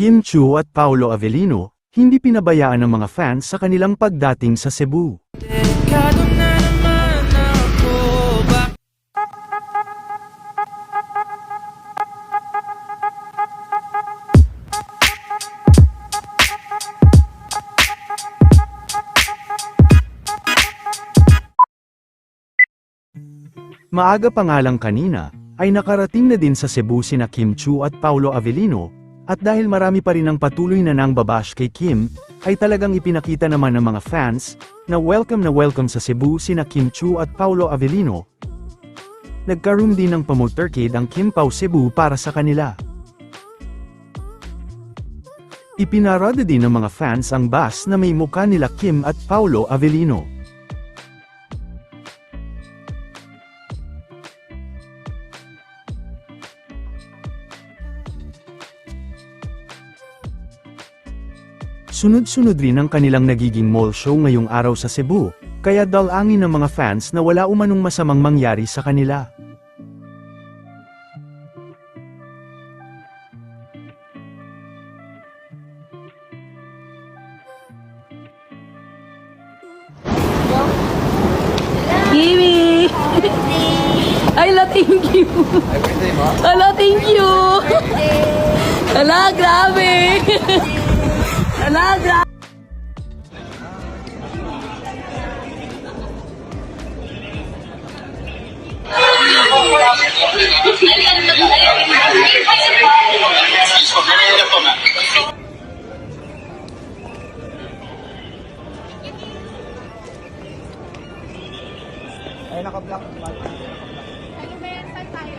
Kim Chu at Paolo Avellino, hindi pinabayaan ng mga fans sa kanilang pagdating sa Cebu. Maaga pa nga lang kanina, ay nakarating na din sa Cebu sina Kim Chu at Paolo Avellino, at dahil marami pa rin ang patuloy na nang babash kay Kim, ay talagang ipinakita naman ng mga fans, na welcome na welcome sa Cebu sina Kim Chu at Paolo Avellino. Nagkaroon din ng pamotorcade ang Kim Pao Cebu para sa kanila. Ipinarada din ng mga fans ang bus na may mukha nila Kim at Paolo Avellino. Sunod-sunod rin ang kanilang nagiging mall show ngayong araw sa Cebu, kaya dalangin ng mga fans na wala umanong masamang mangyari sa kanila. Kimi! Ala, thank you! Ala, thank you! Ala, grabe! Ala, grabe! Ay, naka-block.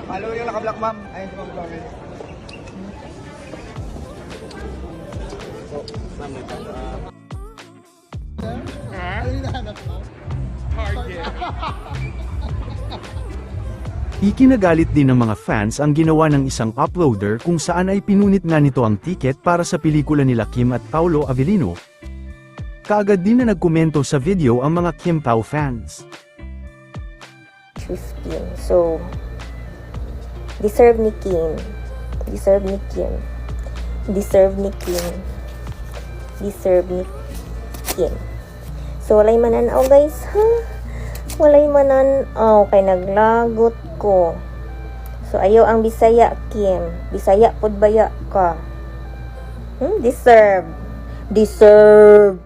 Follow yung naka-block, ma'am. Ayun, block? Ikinagalit din ng mga fans ang ginawa ng isang uploader kung saan ay pinunit nga nito ang ticket para sa pelikula nila Kim at Paolo Avellino. Kaagad din na nagkomento sa video ang mga Kim Pao fans. 15. So, deserve ni Kim. Deserve ni Kim. Deserve ni Kim. Deserve ni Kim. So, walay mananaw guys, ha? Walay mananaw. Kay naglagot ko. So, ayaw ang Bisaya, Kim. Bisaya pod baya ka. Hmm? Deserve. Deserve.